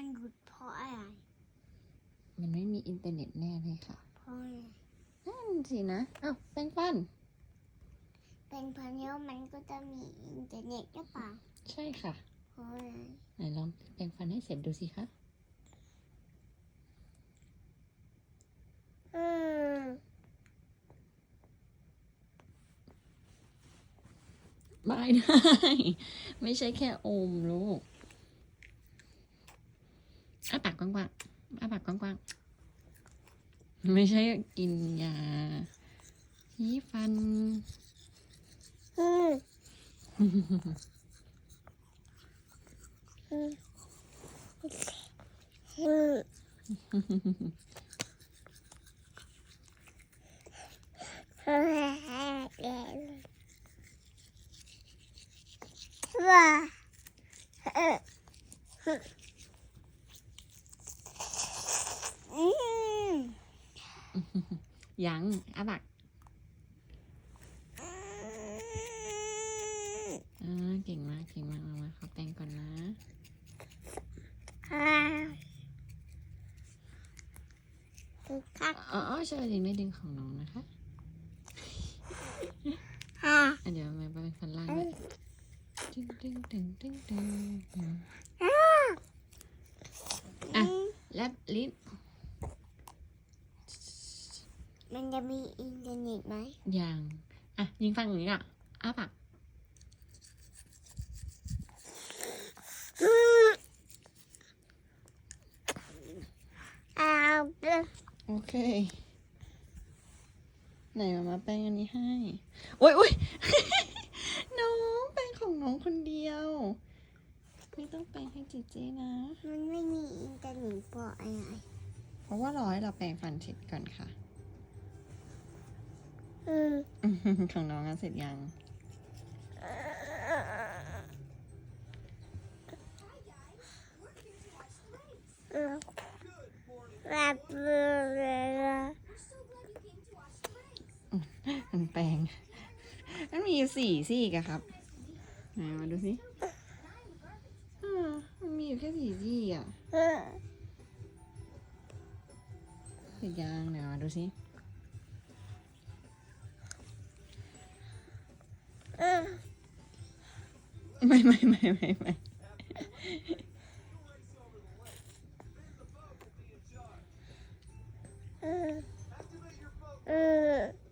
มันหยุดเพราะอะไรมันไม่มีอินเทอร์เน็ตแน่เลยค่ะเพราะอะไรนั่นสินะอ้าวแป้งฟัน เป็นเพราะเนี้ยมันก็จะมีอินเทอร์เน็ตหรือเปล่าใช่ค่ะเพราะอะไรไหนลองแปรงฟันให้เสร็จดูสิคะอืมไม่ได้ ไม่ใช่แค่อมลูก อ้าปากกว้างๆอ้าปากกว้างๆไม่ใช่กินยายีฟันอืมอืมอืมว้าเอออืม ยังอ้าปากอ่าเก่งมากเก่งมากมามาขอแปรงก่อนนะอ่าคือคักอ๋ออ๋อใช่ดึงได้ดึงของน้องนะคะอ่าอะเดี๋ยวมาเป็นฟันล่างด้วยดึงดึงดึงดึงดึงอืมอะแลบลิ้น มันจะมีอินเทอร์เน็ตไหมยังอะยิงฟังอย่างนี้อะอ้าปากเอาเด้อโอเค ไหนมามาแป้งอันนี้ให้ โอ๊ยโอ๊ยน้องแป้งของน้องคนเดียว ไม่ต้องแป้งให้เจเจนะ มันไม่มีอินเทอร์เน็ตเพราะอะไรเพราะว่ารอให้เราแปรงฟันเสร็จก่อนค่ะอืม ของน้องอะเสร็จยังอืมแบบเบื่อเลยมันแปลง มันมีอยู่สี่ซี่กะครับไหนมาดูสิอ่ามันมีอยู่แค่สี่ซี่อะอืมเสร็จยังไหนมาดูสิ อืมไม่ไม่ไม่ไม่ไม่อืมอืม